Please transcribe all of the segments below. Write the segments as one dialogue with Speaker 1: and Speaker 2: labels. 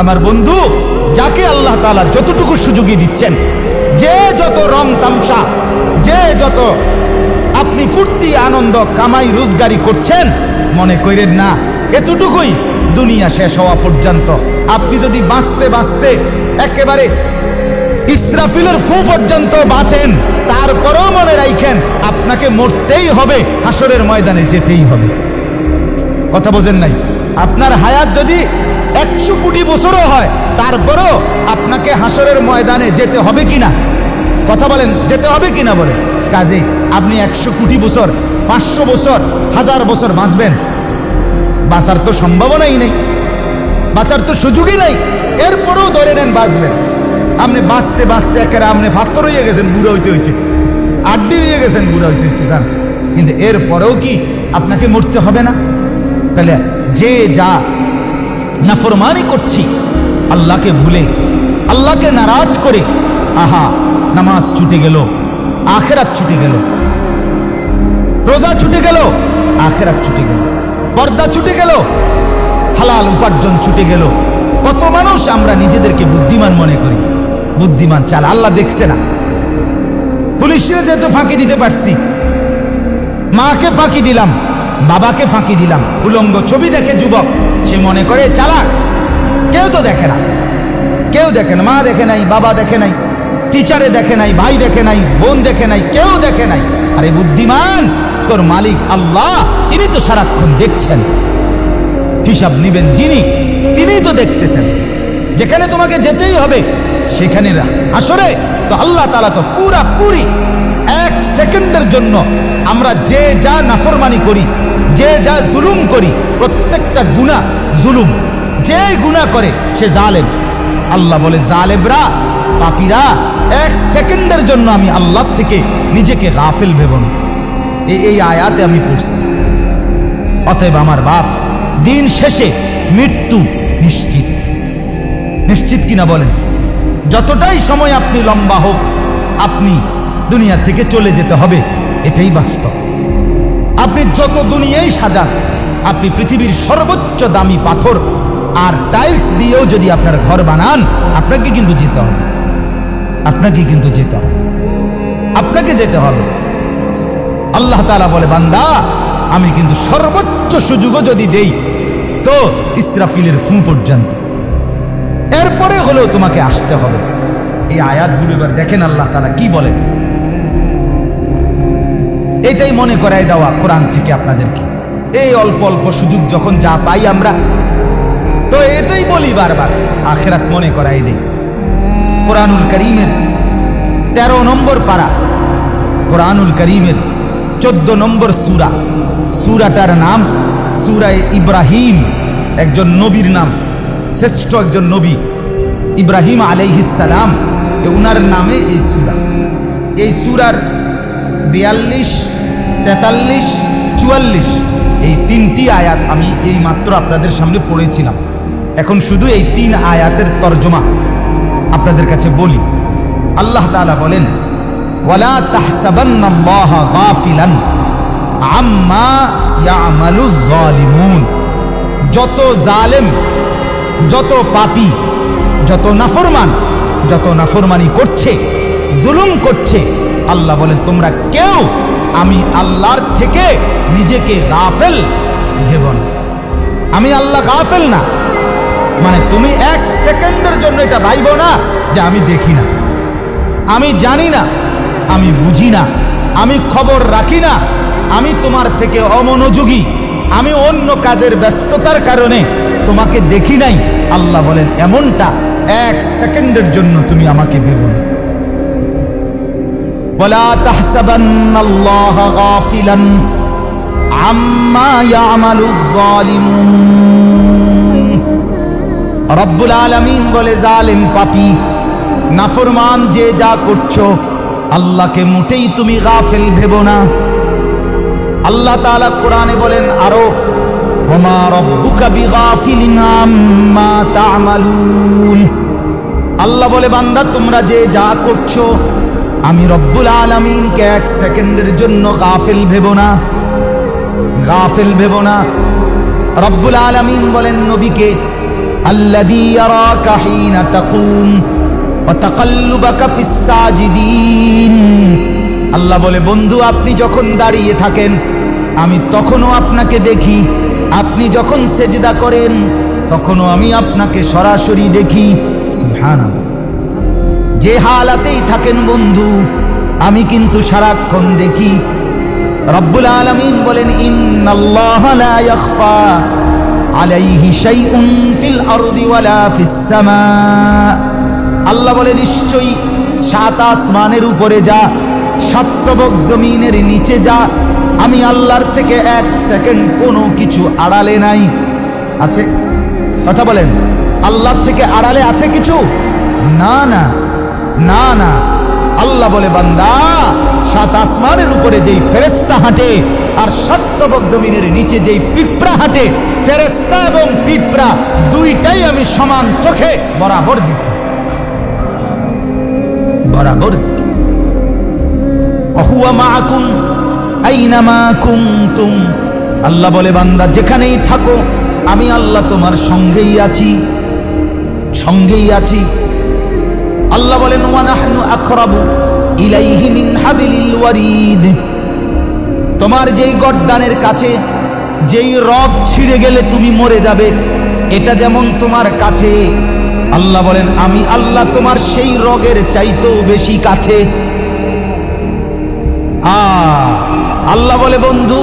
Speaker 1: আমার বন্ধু, যাকে আল্লাহ তাআলা যতটুকু সুযোগই দিচ্ছেন, যে যত রং তামসা, যে যত আপনি ফুর্তি, আনন্দ, কামাই, রোজগারি করছেন, মনে করেন না, এতটুকুই দুনিয়া শেষ হওয়া পর্যন্ত। আপনি যদি বাঁচতে বাঁচতে একেবারে ইসরাফিলের ফু পর্যন্ত বাঁচেন, তারপরেও মনে রাখেন আপনাকে মরতেই হবে হাসরের ময়দানে যেতেই হবে। কথা বোঝেন নাই? আপনার হায়াত যদি একশো কোটি বছরও হয়, তারপরও আপনাকে হাসরের ময়দানে যেতে হবে কিনা? কথা বলেন, যেতে হবে কিনা বলেন কাজে, আপনি একশো কোটি বছর, পাঁচশো বছর, হাজার বছর বাঁচবেন। বাঁচার তো সম্ভাবনাই নেই। বাঁচার তো সুযোগই নাই। এরপরেও ধরে নেন বাঁচবেন। আপনি বাঁচতে বাঁচতে একেবারে আপনি ফাত্তর হয়ে গেছেন, বুড়ো হইতে হইতে। আড্ডি হয়ে গেছেন, বুড়ো হইতে হইতে, জান। কিন্তু এরপরেও কি আপনাকে মরতে হবে না? তাহলে যে যা নাফরমানি করছি। আল্লাহকে ভুলে, আল্লাহকে নারাজ করে, আহা, নামাজ ছুটে গেল, আখেরাত ছুটে গেল। রোজা ছুটে গেল, আখেরাত ছুটে গেল। পর্দা ছুটে গেল, হালাল উপার্জন ছুটে গেল। কত মানুষ আমরা নিজেদেরকে বুদ্ধিমান মনে করি। বুদ্ধিমান চাল, আল্লাহ দেখছে না। পুলিশরা যেহেতু ফাঁকি দিতে পারছি, মাকে ফাঁকি দিলাম, বাবাকে ফাঁকি দিলাম, উলঙ্গ ছবি দেখে যুবক। সে মনে করে, চালাক, কেউ তো দেখে না। কেউ দেখে না, মা দেখে নাই, বাবা দেখে নাই টিচারে দেখে নাই, ভাই দেখে নাই, বোন দেখে নাই, কেউ দেখে নাই। আরে বুদ্ধিমান, তোর মালিক আল্লাহ, তিনি তো সারাক্ষণ দেখছেন। হিসাব নিবেন যিনি তিনিই তো দেখতেছেন। যেখানে তোমাকে যেতেই হবে, সেখানে আসরে তো আল্লাহ তালা তো পুরা পুরি সেকেন্ডের জন্য আমরা যে যা নাফরমানি করি, যে যা জুলুম করি, প্রত্যেকটা গুণা জুলুম। যে গুণা করে সে জালেম। আল্লাহ বলে জালেবরা পাপিরা, এক সেকেন্ডের জন্য আমি আল্লাহ থেকে নিজেকে গাফেল ভেব না। এই আয়াতে আমি পড়ছি। অতএব আমার বাপ, দিন শেষে মৃত্যু নিশ্চিত। নিশ্চিত কিনা বলেন? যতটাই সময় আপনি লম্বা হোক, আপনি দুনিয়া থেকে চলে যেতে হবে। এটাই বাস্তব। আপনি যত দুনিয়াই সাজান, আপনি পৃথিবীর সর্বোচ্চ দামি পাথর আর টাইলস দিয়েও যদি আপনার ঘর বানান, আপনাকে কিন্তু যেতে হবে। আপনাকে কিন্তু যেতে হবে। আপনাকে যেতে হবে। আল্লাহ তালা বলে, বান্দা, আমি কিন্তু সর্বোচ্চ সুযোগও যদি দেই, তো ইসরাফিলের ফু পর্যন্ত। এরপরে হলেও তোমাকে আসতে হবে। এই আয়াতগুলো এবার দেখেন আল্লাহ তালা কি বলেন। এটাই মনে করাই দেওয়া কোরআন থেকে আপনাদেরকে। এই অল্প অল্প সুযোগ যখন যা পাই আমরা। তো এটাই বলি বারবার, আখেরাত মনে করাই দেই। কোরআনুল করিমের তেরো নম্বর পাড়া কোরআনুল করিমের চোদ্দ নম্বর সুরা। সুরাটার নাম সুরায় ইব্রাহিম, একজন নবীর নাম, শ্রেষ্ঠ একজন নবী, ইব্রাহিম আলাইহিসালাম উনার নামে এই সুরা। এই সুরার বিয়াল্লিশ, তেতাল্লিশ, চুয়াল্লিশ, এই তিনটি আয়াত আমি এই মাত্র আপনাদের সামনে পড়েছিলাম। এখন শুধু এই তিন আয়াতের তর্জমা আপনাদের কাছে বলি। আল্লাহ তালা বলেন, ওয়ালা তাহসাবান্নাল্লাহা যত জালেম, যত পাপি, যত নাফরমান, যত নাফরমানি করছে জুলুম করছে। আল্লাহ বলেন, তোমরা কেউ আমি আল্লাহর থেকে নিজেকে গাফেল ভেব না। আমি আল্লাহ গাফেল না। মানে তুমি এক সেকেন্ডের জন্য এটা ভাইব না যে আমি দেখি না। আমি জানি না, আমি বুঝি না। আমি খবর রাখি না। আমি তোমার থেকে অমনোযোগী। আমি অন্য কাজের ব্যস্ততার কারণে তোমাকে দেখি নাই। আল্লাহ বলেন, এমনটা এক সেকেন্ডের জন্য তুমি আমাকে ভেবো না। ولا تحسبن الله غافلا عما يعمل الظالمون রব্বুল আলামিন বলে জালেম পাপি নাফরমান যে যা করছো আল্লাহকে মোটেই তুমি গাফেল ভেবো না আল্লাহ তাআলা কোরআনে বলেন আরো ওমা রব্বুকা বিগাফিলিন আম্মা তা'মালুন আল্লাহ বলে বান্দা তোমরা যে যা করছো আমি রব্বুল আলমিনকে এক সেকেন্ডের জন্য গাফেল ভেব না। গাফেল ভেব না। রব্বুল আলমিন বলেন, নবীকে আল্লাদি ইয়ারাকা তাকুম ওয়া তাকাল্লুবাকা ফিস সাজিদিন। আল্লাহ বলে, বন্ধু, আপনি যখন দাঁড়িয়ে থাকেন, আমি তখনও আপনাকে দেখি। আপনি যখন সেজদা করেন, তখনও আমি আপনাকে সরাসরি দেখি। সুবহানাল্লাহ। যে হালাতেই থাকেন বন্ধু, আমি কিন্তু সারাক্ষণ দেখি। রব্বুল আলমিন বলেন আল্লাহ বলে নিশ্চয়ই সাত আসমানের উপরে যা সাতবক জমিনের নিচে যা, আমি আল্লাহর থেকে এক সেকেন্ড কোনো কিছু আড়ালে নাই। আছে? কথা বলেন, আল্লাহর থেকে আড়ালে আছে কিছু? না না। না না। আল্লাহ বলে, বান্দা, সাত আসমানের উপরে যেই ফেরেস্তা হাঁটে আর সত্যবক জমিনের নিচে যেই পিঁপড়া হাঁটে ফেরেস্তা এবং পিঁপড়া দুইটাই আমি সমান চোখে বরাবর দেখি। বরাবর দেখি। অহুয়া মাকুম আইনামা কুমতুম আল্লাহ বলে, বান্দা, যেখানেই থাকো, আমি আল্লাহ তোমার সঙ্গেই আছি সঙ্গেই আছি। আল্লাহ বলেন ওয়ানাহনু আকরাবু ইলাইহি মিন হাবিলিল ওয়ারিদ। তোমার যেই গর্দানের কাছে, যেই রগ ছিঁড়ে গেলে তুমি মরে যাবে, এটা যেমন তোমার কাছে, আল্লাহ বলেন, আমি আল্লাহ তোমার সেই রগের চাইতেও বেশি কাছে। আ, আল্লাহ বলে, বন্ধু,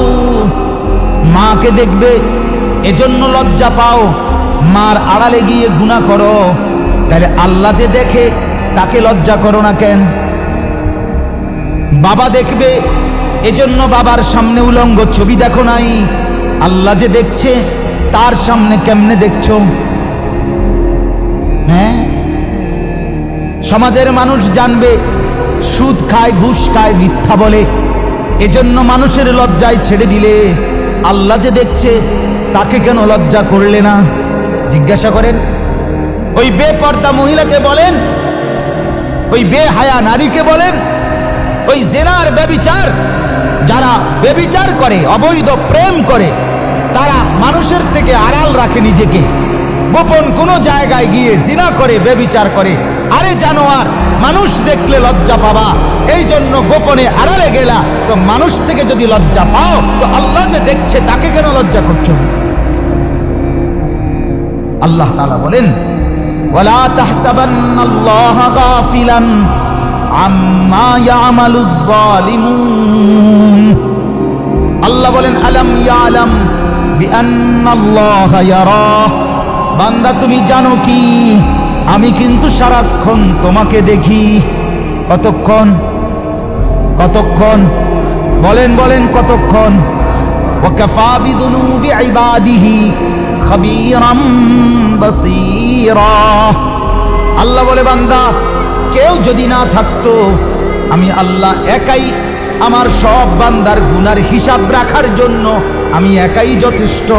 Speaker 1: মাকে দেখবে, এজন্য লজ্জা পাও। মার আড়ালে গিয়ে গুণা করো। তাহলে আল্লাহ যে দেখে তাকে লজ্জা করো না কেন? বাবা দেখবে, এজন্য বাবার সামনে উলঙ্গ ছবি দেখো নাই। আল্লাহ যে দেখছে, তার সামনে কেমনে দেখছ? হ্যাঁ? সমাজের মানুষ জানবে, সুদ খায়, ঘুষ খায়, মিথ্যা বলে। এজন্য মানুষের লজ্জায় ছেড়ে দিলে। আল্লাহ যে দেখছে, তাকে কেন লজ্জা করলে না? জিজ্ঞাসা করেন, ওই বেপর্দা মহিলাকে বলেন ওই বেহায়া নারীকে বলেন, ওই জেনার বেবিচার যারা বেবিচার করে, অবৈধ প্রেম করে, তারা মানুষের থেকে আড়াল রাখে নিজেকে। গোপন কোনো জায়গায় গিয়ে জিনা করে বেবিচার করে। আরে জানোয়ার, মানুষ দেখলে লজ্জা পাবা। এই জন্য গোপনে আড়ালে গেলা। তো মানুষ থেকে যদি লজ্জা পাও, তো আল্লাহ যে দেখছে, তাকে কেন লজ্জা করছ? আল্লাহ তালা বলেন ওয়ালা তাহসাবান্নাল্লাহা গাফিলান আম্মা ইয়ামালুজ জালিমুন আল্লাহ বলেন, আলাম ইয়ালাম বিআন্নাল্লাহা ইয়ারা বান্দা, তুমি জানো কি? আমি কিন্তু সারাক্ষণ তোমাকে দেখি। কতক্ষণ? কতক্ষণ? বলেন বলেন, কতক্ষণ? ওয়াকাফা বিদুনুবি ইবাদিহি খাবীরাম বাসীরা। আল্লাহ বলে, বান্দা, কেউ যদি না থাকতো, আমি আল্লাহ একাই আমার সব বান্দার গুনার হিসাব রাখার জন্য আমি একাই যথেষ্ট।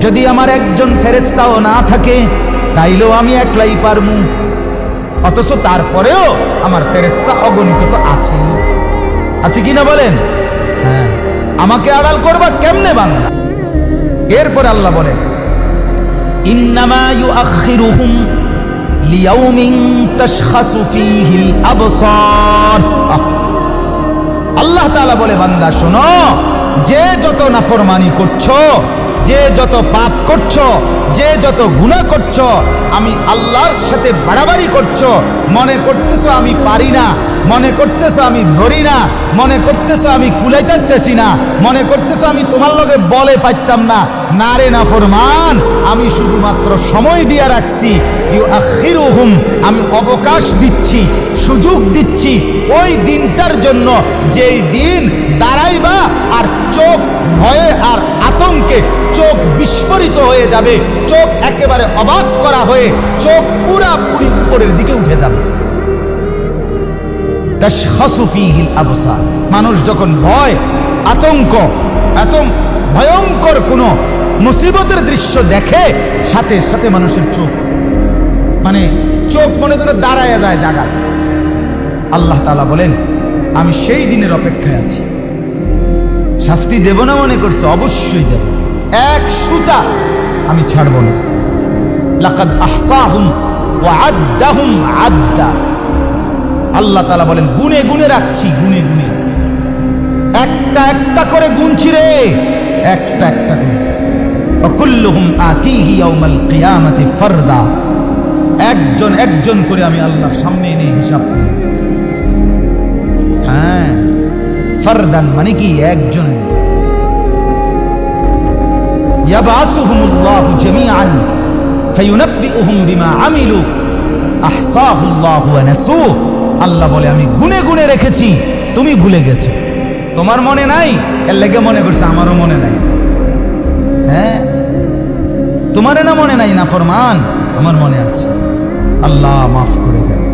Speaker 1: যদি আমার একজন ফেরেস্তাও না থাকে, তাইলেও আমি একলাই পারমু। অথচ তারপরেও আমার ফেরেস্তা অগণিত তো আছে আছে কি না বলেন? হ্যাঁ। আমাকে আড়াল করবা কেমনে বান্দা? এরপর আল্লাহ বলেন আল্লাহ বলে বান্দা শোনো যে যত নাফরমানি করছ যে যত পাপ করছ, যে যত গুণা করছ, আমি আল্লাহর সাথে বাড়াবাড়ি করছ। মনে করতেছো আমি পারি না, মনে করতেছো আমি ধরি না, মনে করতেছো আমি কুলাইতেছি না, মনে করতেছো আমি তোমার লগে বলে পাইতাম না। না রে, না ফরমান, আমি শুধুমাত্র সময় দিয়ে রাখছি। ইউ আখিরুহুম আমি অবকাশ দিচ্ছি, সুযোগ দিচ্ছি। ওই দিনটার জন্য যেই দিন দাঁড়াইবা আর চোখ ভয়ে আর আতঙ্কে চোখ বিস্ফোরিত হয়ে যাবে। চোখ একেবারে অবাক করা হয়ে চোখ পুরাপুরি উপরের দিকে উঠে যাবে। মানুষ যখন ভয়, আতঙ্ক এত ভয়ঙ্কর কোনো মুসিবতের দৃশ্য দেখে, সাথে সাথে মানুষের চোখ মানে চোখ মনে ধরে দাঁড়ায় যায় জাগা আল্লাহ তালা বলেন, আমি সেই দিনের অপেক্ষায় আছি। শাস্তি দেব না মনে করছে? অবশ্যই দেব। এক সুতা আমি ছাড়ব না। লাকাদ আহসাহুম ওয়া আদ্দাহুম আদ্দা। আল্লাহ তাআলা বলেন, গুনে গুনে রাখছি, গুনে গুনে। একটা একটা করে গুনছি রে। একটা একটা করে। অকুল্লুহুম আতিহি ইয়াউমাল কিয়ামাতি ফারদা। একজন একজন করে আমি আল্লাহর সামনে এনে হিসাব করি। হ্যাঁ। ফারদান মানে কি? একজন একজন ইয়াবাসুহুমুল্লাহু জামিআন, ফায়ুনাব্বিউহুম বিমা আমিলু, আহসাহুল্লাহু ওয়া নাসুহ। আল্লাহ বলে, আমি গুনে গুনে রেখেছি, তুমি ভুলে গেছো। তোমার মনে নাই? এর লেগে মনে করছে, আমারও মনে নাই। হ্যাঁ? তোমার না মনে নাই না ফরমান? আমার মনে আছে। আল্লাহ মাফ করে দেন।